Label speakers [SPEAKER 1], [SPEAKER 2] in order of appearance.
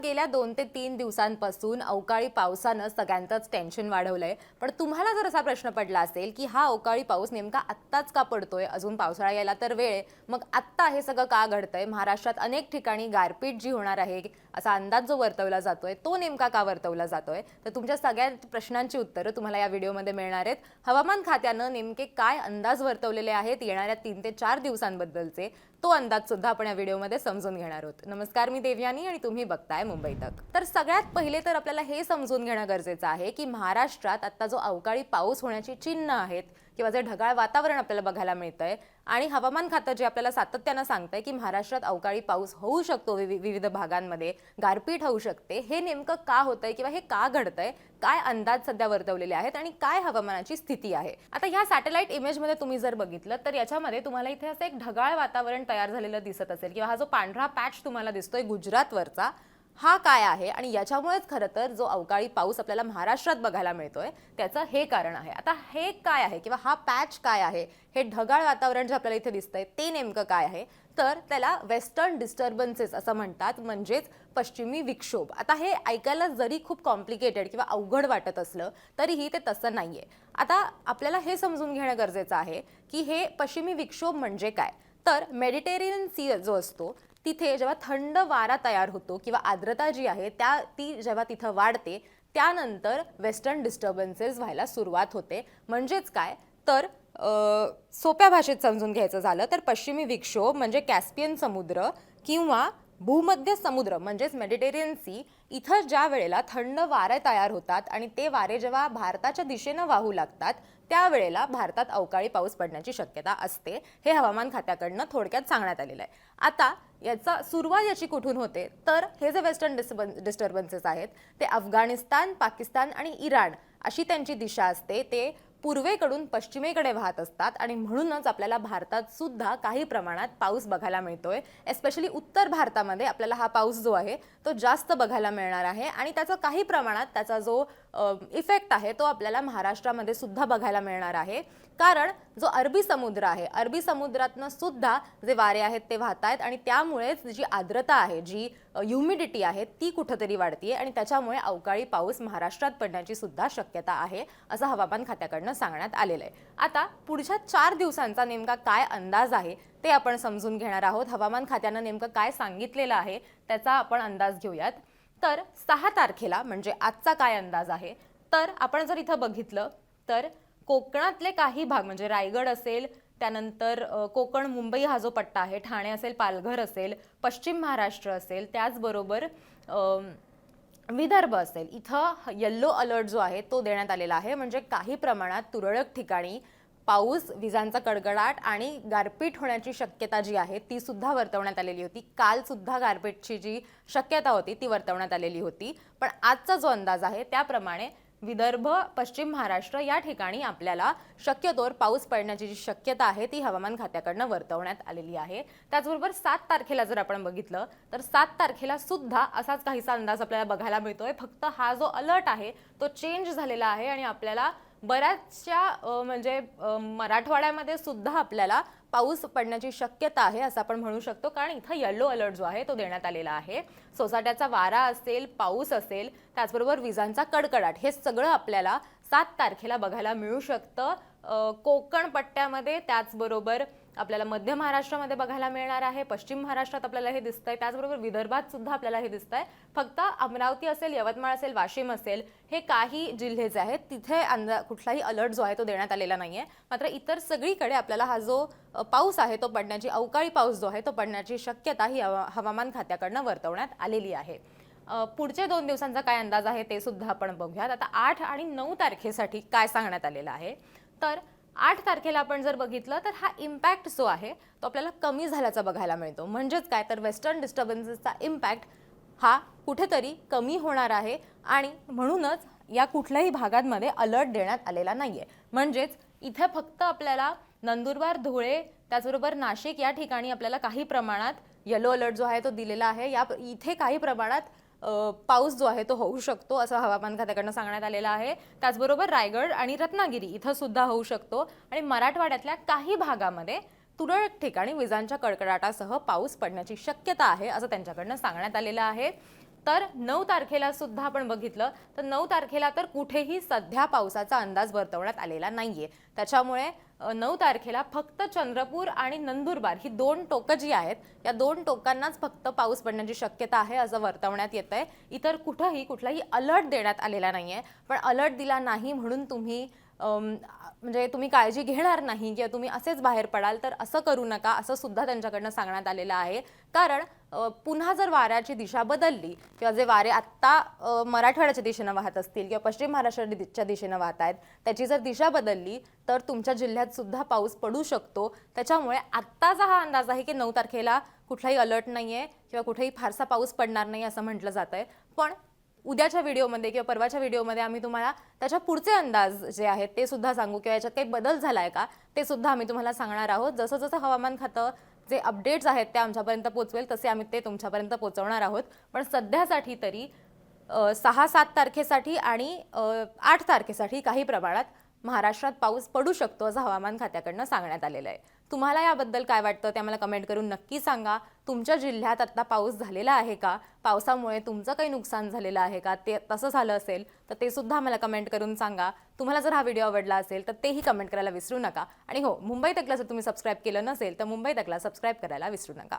[SPEAKER 1] गेल्या दोन ते तीन दिवसांपासून अवकाळी पावसानं सगळ्यांचंच टेन्शन वाढवलंय. पण तुम्हाला जर असा प्रश्न पडला असेल की हा अवकाळी पाऊस नेमका आत्ताच का पडतोय? अजून पावसाळा यायला तर वेळ मग आत्ता हे सगळं का घडतंय? महाराष्ट्रात अनेक ठिकाणी गारपीट जी होणार आहे असा अंदाज जो वर्तवला जातोय तो नेमका का वर्तवला जातोय? तर तुमच्या सगळ्या प्रश्नांची उत्तरं तुम्हाला या व्हिडिओमध्ये मिळणार आहेत. हवामान खात्यानं नेमके काय अंदाज वर्तवलेले आहेत येणाऱ्या तीन ते चार दिवसांबद्दलचे? तो अंदाज सुद्धा आपण या व्हिडिओमध्ये समजून घेणार आहोत. नमस्कार मी देवयानी आणि तुम्ही बघताय मुंबई तक. तर सगळ्यात पहिले तर आपल्याला हे समजून घेणं गरजेचं आहे की महाराष्ट्रात आता जो अवकाळी पाऊस होण्याची चिन्ह आहेत किंवा जे ढगाळ वातावरण आपल्याला बघायला मिळतंय आणि हवामान खातं जे आपल्याला सातत्यानं सांगतंय की महाराष्ट्रात अवकाळी पाऊस होऊ शकतो विवि- विविध भागांमध्ये गारपीट होऊ शकते. हे नेमकं का होतंय किंवा हे का घडतंय? काय अंदाज सध्या वर्तवलेले आहेत आणि काय हवामानाची स्थिती आहे? आता ह्या सॅटेलाइट इमेजमध्ये तुम्ही जर बघितलं तर याच्यामध्ये तुम्हाला इथे असं एक ढगाळ वातावरण तयार झालेलं दिसत असेल किंवा हा जो पांढरा पॅच तुम्हाला दिसतोय गुजरातवरचा हा काय आहे आणि याच्यामुळेच खरं तर जो अवकाळी पाऊस आपल्याला महाराष्ट्रात बघायला मिळतोय त्याचं हे कारण आहे. आता हे काय आहे किंवा हा पॅच काय आहे हे ढगाळ वातावरण जे आपल्याला इथे दिसतंय ते नेमकं काय आहे? तर त्याला वेस्टर्न डिस्टर्बन्सेस असं म्हणतात म्हणजेच पश्चिमी विक्षोभ. आता हे ऐकायला जरी खूप कॉम्प्लिकेटेड किंवा अवघड वाटत असलं तरीही ते तसं नाहीये. आता आपल्याला हे समजून घेणं गरजेचं आहे की हे पश्चिमी विक्षोभ म्हणजे काय? तर मेडिटेरियन सी जो असतो तिथे जेव्हा थंड वारा तयार होतो किंवा आर्द्रता जी आहे त्या ती जेव्हा तिथं वाढते त्यानंतर वेस्टर्न डिस्टर्बन्सेस व्हायला सुरुवात होते. म्हणजेच काय? तर सोप्या भाषेत समजून घ्यायचं झालं तर पश्चिमी विक्षोभ म्हणजे कॅस्पियन समुद्र किंवा भूमध्य समुद्र म्हणजेच मेडिटेरियन सी इथं ज्या वेळेला थंड वारे तयार होतात आणि ते वारे जेव्हा भारताच्या दिशेनं वाहू लागतात त्यावेळेला भारतात अवकाळी पाऊस पडण्याची शक्यता असते हे हवामान खात्याकडनं थोडक्यात सांगण्यात आलेलं आहे. आता याचा सुरुवात याची कुठून होते? तर हे जे वेस्टर्न डिस्टर्बन डिस्टर्बन्सेस आहेत ते अफगाणिस्तान पाकिस्तान आणि इराण अशी त्यांची दिशा असते ते पूर्वेकडून पश्चिमेकडे वाहत असतात आणि म्हणूनच आपल्याला भारतात सुद्धा काही प्रमाणात पाऊस बघायला मिळतोय. एस्पेशली उत्तर भारतामध्ये आपल्याला हा पाऊस जो आहे तो जास्त बघायला मिळणार आहे. आणि त्याचा काही प्रमाणात त्याचा जो इफेक्ट आहे तो आपल्याला महाराष्ट्रामध्ये सुद्धा बघायला मिळणार आहे. कारण जो अरबी समुद्र आहे अरबी समुद्रातनं सुद्धा जे वारे आहेत ते वाहत आहेत आणि त्यामुळेच जी आर्द्रता आहे जी ह्युमिडिटी आहे ती कुठंतरी वाढतीये आणि त्याच्यामुळे अवकाळी पाऊस महाराष्ट्रात पडण्याची सुद्धा शक्यता आहे असं हवामान खात्याकडनं सांगण्यात आलेलं आहे. आता पुढच्या चार दिवसांचा नेमका काय अंदाज आहे ते आपण समजून घेणार आहोत. हवामान खात्यानं नेमकं काय सांगितलेलं आहे त्याचा आपण अंदाज घेऊयात. तर सहा तारखेला म्हणजे आजचा काय अंदाज आहे? तर आपण जर इथं बघितलं तर कोकणातले काही भाग म्हणजे रायगड असेल त्यानंतर कोकण मुंबई हा जो पट्टा आहे ठाणे असेल पालघर असेल पश्चिम महाराष्ट्र असेल त्याचबरोबर विदर्भ असेल इथं येल्लो अलर्ट जो आहे तो देण्यात आलेला आहे. म्हणजे काही प्रमाणात तुरळक ठिकाणी पाऊस विजांचा कडकडाट आणि गारपीट होण्याची शक्यता जी आहे ती सुद्धा वर्तवण्यात आलेली होती. काल सुद्धा गारपीटची जी शक्यता होती ती वर्तवण्यात आलेली होती. पण आजचा जो अंदाज आहे त्याप्रमाणे विदर्भ पश्चिम महाराष्ट्र या ठिकाणी आपल्याला शक्यतोवर पाऊस पडण्याची जी शक्यता आहे ती हवामान खात्याकडनं वर्तवण्यात आलेली आहे. त्याचबरोबर सात तारखेला जर आपण बघितलं तर सात तारखेला सुद्धा असाच काहीसा अंदाज आपल्याला बघायला मिळतोय. फक्त हा जो अलर्ट आहे तो चेंज झालेला आहे आणि आपल्याला बऱ्याचशा म्हणजे मराठवाड्यामध्ये सुद्धा आपल्याला पाऊस पडण्याची शक्यता आहे असं आपण म्हणू शकतो. कारण इथं येल्लो अलर्ट जो आहे तो देण्यात आलेला आहे. सोसाट्याचा वारा असेल पाऊस असेल त्याचबरोबर विजांचा कडकडाट हे सगळं आपल्याला सात तारखेला बघायला मिळू शकतं. कोकण पट्ट्यामध्ये त्याचबरोबर आपल्याला मध्य महाराष्ट्रामध्ये बघायला मिळणार आहे पश्चिम महाराष्ट्रात आपल्याला हे दिसतंय त्याचबरोबर विदर्भात सुद्धा आपल्याला हे दिसतंय. फक्त अमरावती असेल यवतमाळ असेल वाशिम असेल हे काही जिल्हे जे आहेत. तिथे अंदा कुठलाही अलर्ट जो आहे तो देण्यात आलेला नाही आहे मात्र इतर सगळीकडे आपल्याला हा जो पाऊस आहे तो पडण्याची अवकाळी पाऊस जो आहे तो पडण्याची शक्यता ही हवा- हवामान खात्याकडनं वर्तवण्यात आलेली आहे. पुढच्या पुढचे दोन दिवसांचा काय अंदाज आहे ते सुद्धा आपण बघूयात. आता आठ आणि नऊ तारखेसाठी काय सांगण्यात आलेलं आहे? तर आठ तारखेला आपण जर बघितलं तर हा इम्पॅक्ट जो आहे तो आपल्याला कमी झाल्याचा बघायला मिळतो. म्हणजेच काय? तर वेस्टर्न डिस्टर्बन्सेसचा इम्पॅक्ट हा कुठेतरी कमी होणार आहे आणि म्हणूनच या कुठल्याही भागांमध्ये अलर्ट देण्यात आलेला नाही आहे म्हणजेच इथे फक्त आपल्याला नंदुरबार धुळे त्याचबरोबर नाशिक या ठिकाणी आपल्याला काही प्रमाणात येलो अलर्ट जो आहे तो दिलेला आहे. या इथे काही प्रमाणात पाऊस जो आहे तो होऊ शकतो असं हवामान खात्याकडनं सांगण्यात आलेलं आहे. त्याचबरोबर रायगड आणि रत्नागिरी इथं सुद्धा होऊ शकतो. आणि मराठवाड्यातल्या काही भागामध्ये तुरळक ठिकाणी विजांच्या कडकडाटासह पाऊस पडण्याची शक्यता आहे असं त्यांच्याकडनं सांगण्यात आलेलं आहे. तर नऊ तारखेला सुद्धा आपण बघितलं तर नऊ तारखेला तर कुठेही सध्या पावसाचा अंदाज वर्तवण्यात आलेला नाहीये. त्याच्यामुळे नऊ तारखेला फक्त चंद्रपूर आणि नंदुरबार ही दोन टोकं जी आहेत या दोन टोकांनाच फक्त पाऊस पडण्याची शक्यता आहे असं वर्तवण्यात येत आहे इतर कुठंही कुठलाही अलर्ट देण्यात आलेला नाही आहे पण अलर्ट दिला नाही म्हणून तुम्ही म्हणजे तुम्ही काळजी घेणार नाही किंवा तुम्ही असेच बाहेर पडाल तर असं करू नका असं सुद्धा त्यांच्याकडनं सांगण्यात आलेलं आहे. कारण पुन्हा जर वाऱ्याची दिशा बदलली किंवा जे वारे आत्ता मराठवाड्याच्या दिशेनं वाहत असतील किंवा पश्चिम महाराष्ट्राच्या दिशेनं वाहत आहेत त्याची जर दिशा बदलली तर तुमच्या जिल्ह्यात सुद्धा पाऊस पडू शकतो. त्याच्यामुळे आत्ताचा हा अंदाज आहे की नऊ तारखेला कुठलाही अलर्ट नाही आहे किंवा कुठेही फारसा पाऊस पडणार नाही असं म्हटलं जात आहे पण उद्याच्या व्हिडिओमध्ये किंवा परवाच्या व्हिडिओमध्ये आम्ही तुम्हाला त्याच्या पुढचे अंदाज जे आहेत ते सुद्धा सांगू किंवा याच्यात काही बदल झाला आहे का ते सुद्धा आम्ही तुम्हाला सांगणार आहोत. जसं जसं हवामान खातं जे अपडेट्स आहेत ते आमच्यापर्यंत पोचवेल तसे आम्ही ते तुमच्यापर्यंत पोचवणार आहोत. पण सध्यासाठी तरी सहा सात तारखेसाठी आणि आठ तारखेसाठी काही प्रमाणात महाराष्ट्रात पाऊस पडू शकतो असं हवामान खात्याकडनं सांगण्यात आलेलं आहे. तुम्हाला याबद्दल काय वाटतं ते आम्हाला कमेंट करून नक्की सांगा. तुमच्या जिल्ह्यात आत्ता पाऊस झालेला आहे का? पावसामुळे तुमचं काही नुकसान झालेलं आहे का? ते तसं झालं असेल तर ते सुद्धा आम्हाला कमेंट करून सांगा. तुम्हाला जर हा व्हिडिओ आवडला असेल तर तेही कमेंट करायला विसरू नका. आणि हो मुंबई तकला जर तुम्ही सबस्क्राईब केलं नसेल तर मुंबई तकला सबस्क्राईब करायला विसरू नका.